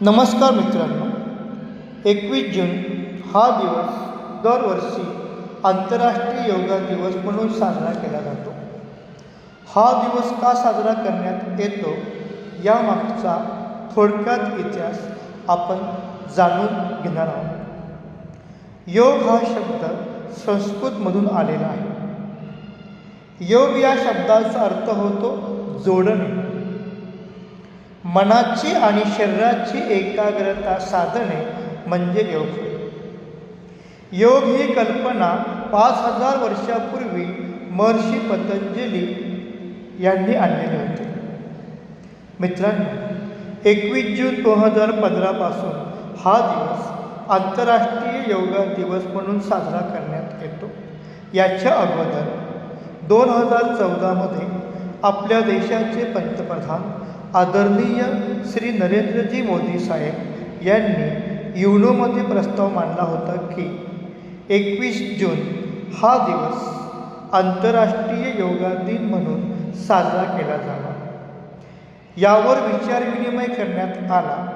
नमस्कार मित्रांनो एकवीस जून हा दिवस दरवर्षी आंतरराष्ट्रीय योगा दिवस म्हणून साजरा केला जातो. हा दिवस का साजरा करण्यात येतो यामागचा थोडक्यात इतिहास आपण जाणून घेणार आहोत. योग हा शब्द संस्कृतमधून आलेला आहे. योग या शब्दाचा अर्थ होतो जोडणे. मनाची आणि शरीराची एकाग्रता साधणे म्हणजे योग. योग ही कल्पना पाच हजार वर्षापूर्वी महर्षी पतंजली यांनी आणलेली होती. मित्रांनो एकवीस जून दोन हजार पंधरापासून हा दिवस आंतरराष्ट्रीय योगा दिवस म्हणून साजरा करण्यात येतो. याच्या अगोदर दोन हजार चौदामध्ये आपल्या देशाचे पंतप्रधान आदरणीय श्री नरेंद्रजी मोदी साहेब यांनी युनोमध्ये प्रस्ताव मांडला होता की एकवीस जून हा दिवस आंतरराष्ट्रीय योगा दिन म्हणून साजरा केला जावा. यावर विचारविनिमय करण्यात आला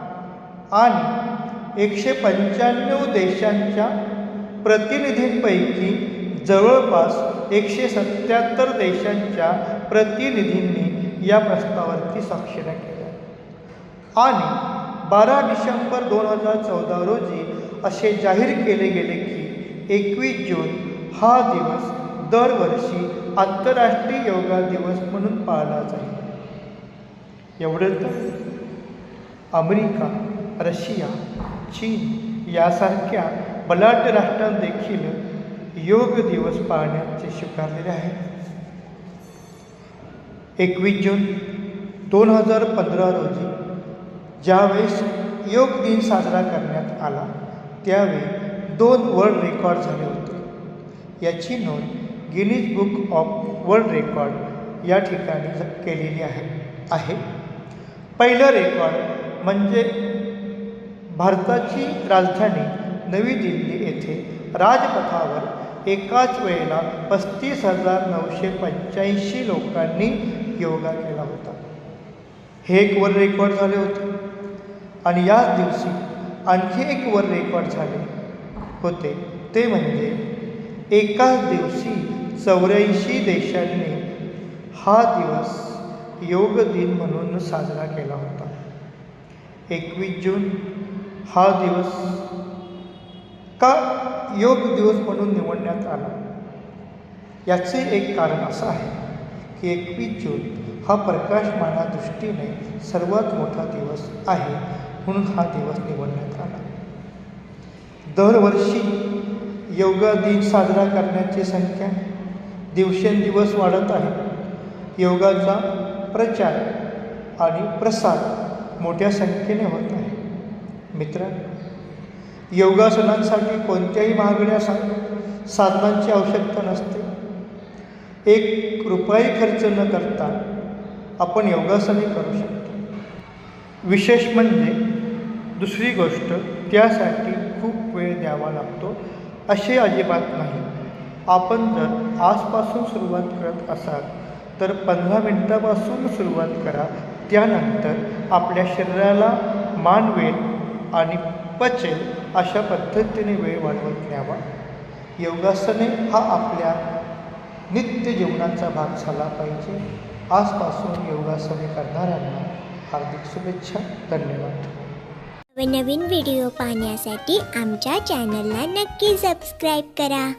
आणि एकशे पंच्याण्णव देशांच्या प्रतिनिधींपैकी जवळपास एकशे सत्याहत्तर देशांच्या प्रतिनिधींनी या प्रस्तावावरती स्वाक्षऱ्या केल्या. आणि बारा डिसेंबर दोन हजार चौदा रोजी असे जाहीर केले गेले की एकवीस जून हा दिवस दरवर्षी आंतरराष्ट्रीय योगा दिवस म्हणून पाळला जाईल. एवढंच तर. अमेरिका रशिया चीन यासारख्या बलाढ्य राष्ट्रांदेखील योग दिवस पाळण्याचे स्वीकारलेले आहेत. एकवीस जून दोन हजार पंधरा रोजी ज्यावेळेस योग दिन साजरा करण्यात आला त्यावेळी दोन वर्ल्ड रेकॉर्ड झाले होते. याची नोंद Guinness book of world record या ठिकाणी केलेली आहे आहे. पहिलं रेकॉर्ड म्हणजे भारताची राजधानी नवी दिल्ली येथे राजपथावर एकाच वेळेला पस्तीस हजार नऊशे पंच्याऐंशी लोकांनी योगा केला होता. हे एक वर रेकॉर्ड झाले होते. आणि याच दिवशी आणखी एक वर रेकॉर्ड झाले होते. ते म्हणजे एकाच दिवशी चौऱ्याऐंशी देशांनी हा दिवस योग दिन म्हणून साजरा केला होता. एकवीस जून हा दिवस का योग दिवस म्हणून निवडण्यात आला? याचे एक कारण असं आहे. एकवीस जून हा प्रकाशमाना दृष्टीने सर्वात मोठा दिवस आहे म्हणून हा दिवस निवडण्यात आला. दरवर्षी योगा दिन साजरा करण्याची संख्या दिवसेंदिवस वाढत आहे. योगाचा प्रचार आणि प्रसार मोठ्या संख्येने होत आहे. मित्र योगासनांसाठी कोणत्याही महागड्या सा साधनांची आवश्यकता नसते. एक रुपयाही खर्च न करता आपण योगासने करू शकतो. विशेष म्हणजे दुसरी गोष्ट त्यासाठी खूप वेळ द्यावा लागतो असे अजिबात नाही. आपण जर आजपासून सुरुवात करत असाल तर पंधरा मिनटापासून सुरुवात करा. त्यानंतर आपल्या शरीराला मानवेल आणि पचेल अशा पद्धतीने वेळ वाढवत न्यावा. योगासने हा आपल्या नित्य जीवनाचा भाग झाला पाहिजे. आजपासून योगासने करणाऱ्यांना हार्दिक शुभेच्छा. धन्यवाद. नवीन व्हिडिओ पाहण्यासाठी आमच्या चॅनलला नक्की सबस्क्राईब करा.